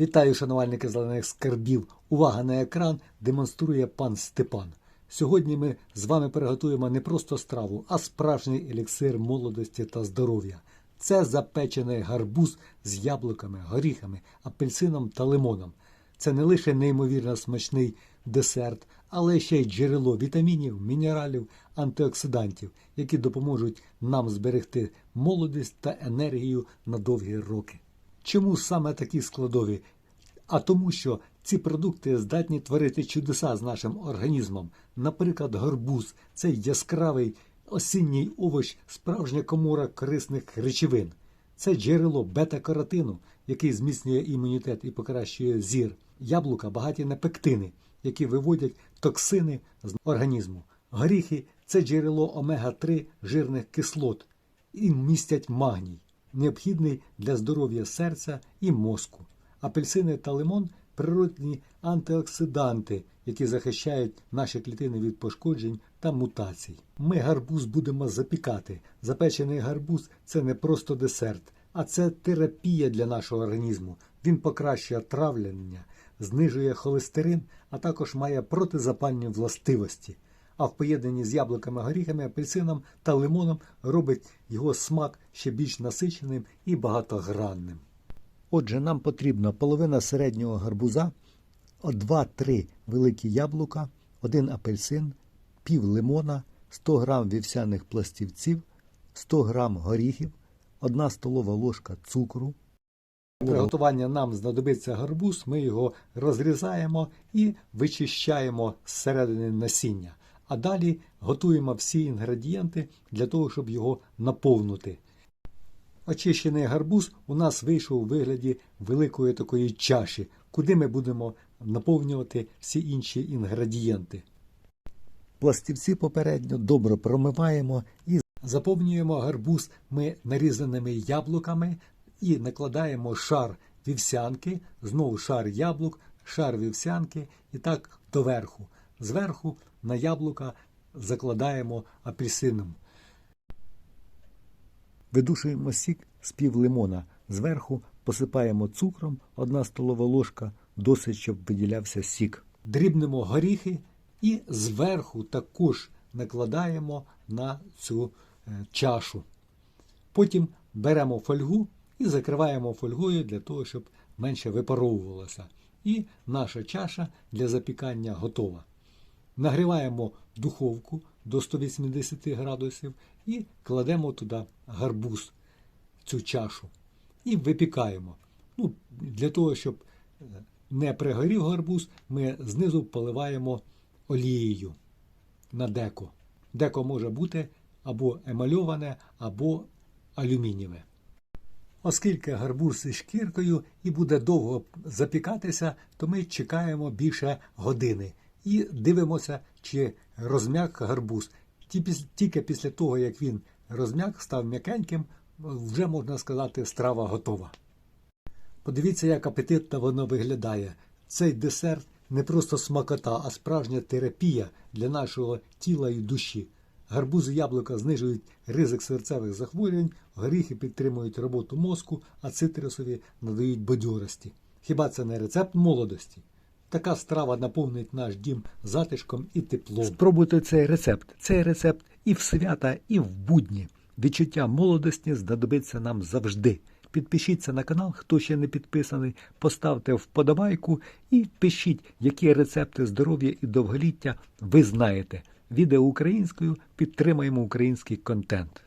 Вітаю, шанувальники зелених скарбів. Увага на екран демонструє пан Степан. Сьогодні ми з вами приготуємо не просто страву, а справжній еліксир молодості та здоров'я. Це запечений гарбуз з яблуками, горіхами, апельсином та лимоном. Це не лише неймовірно смачний десерт, але ще й джерело вітамінів, мінералів, антиоксидантів, які допоможуть нам зберегти молодість та енергію на довгі роки. Чому саме такі складові? А тому, що ці продукти здатні творити чудеса з нашим організмом. Наприклад, горбуз це яскравий осінній овоч, справжня комора корисних речовин. Це джерело бета-каротину, який зміцнює імунітет і покращує зір. Яблука багаті на пектини, які виводять токсини з організму. Горіхи це джерело омега-3 жирних кислот і містять магній, необхідний для здоров'я серця і мозку. Апельсини та лимон природні антиоксиданти, які захищають наші клітини від пошкоджень та мутацій. Ми гарбуз будемо запікати. Запечений гарбуз це не просто десерт, а це терапія для нашого організму. Він покращує травлення, знижує холестерин, а також має протизапальні властивості. А в поєднанні з яблуками, горіхами, апельсином та лимоном робить його смак ще більш насиченим і багатогранним. Отже, нам потрібна половина середнього гарбуза, 2-3 великі яблука, один апельсин, пів лимона, 100 г вівсяних пластівців, 100 г горіхів, 1 столова ложка цукру. Приготування нам знадобиться гарбуз, ми його розрізаємо і вичищаємо зсередини насіння. А далі готуємо всі інгредієнти для того, щоб його наповнити. Очищений гарбуз у нас вийшов у вигляді великої такої чаші, куди ми будемо наповнювати всі інші інгредієнти. Пластівці попередньо добре промиваємо і заповнюємо гарбуз ми нарізаними яблуками і накладаємо шар вівсянки, знову шар яблук, шар вівсянки і так доверху. Зверху на яблука закладаємо апельсином. Видушуємо сік з пів лимона. Зверху посипаємо цукром, одна столова ложка, досить, щоб виділявся сік. Дрібнемо горіхи і зверху також накладаємо на цю е, чашу. Потім беремо фольгу і закриваємо фольгою для того, щоб менше випаровувалося. І наша чаша для запікання готова. Нагріваємо духовку до 180 градусів і кладемо туди гарбуз цю чашу і випікаємо. Ну, Для того, щоб е, не пригорів гарбуз, ми знизу поливаємо олією на деко. Деко може бути або емальоване, або алюмінієве. Оскільки гарбуз зі шкіркою і буде довго запікатися, то ми чекаємо більше години і дивимося, чи розм'як гарбуз. Тільки після того, як він розм'як, став м'якеньким, вже можна сказати, страва готова. Подивіться, як апетитно воно виглядає. Цей десерт не просто смакота, а справжня терапія для нашого тіла і душі. Гарбузи яблука знижують ризик серцевих захворювань, горіхи підтримують роботу мозку, а цитрусові надають бадьорості. Хіба це не рецепт молодості? Така страва наповнить наш дім затишком і теплом. Спробуйте цей рецепт. Цей рецепт і в свята, і в будні. Відчуття молодості знадобиться нам завжди. Підпишіться на канал, хто ще не підписаний, поставте вподобайку і пишіть, які рецепти здоров'я і довголіття ви знаєте. Відео українською підтримаємо український контент.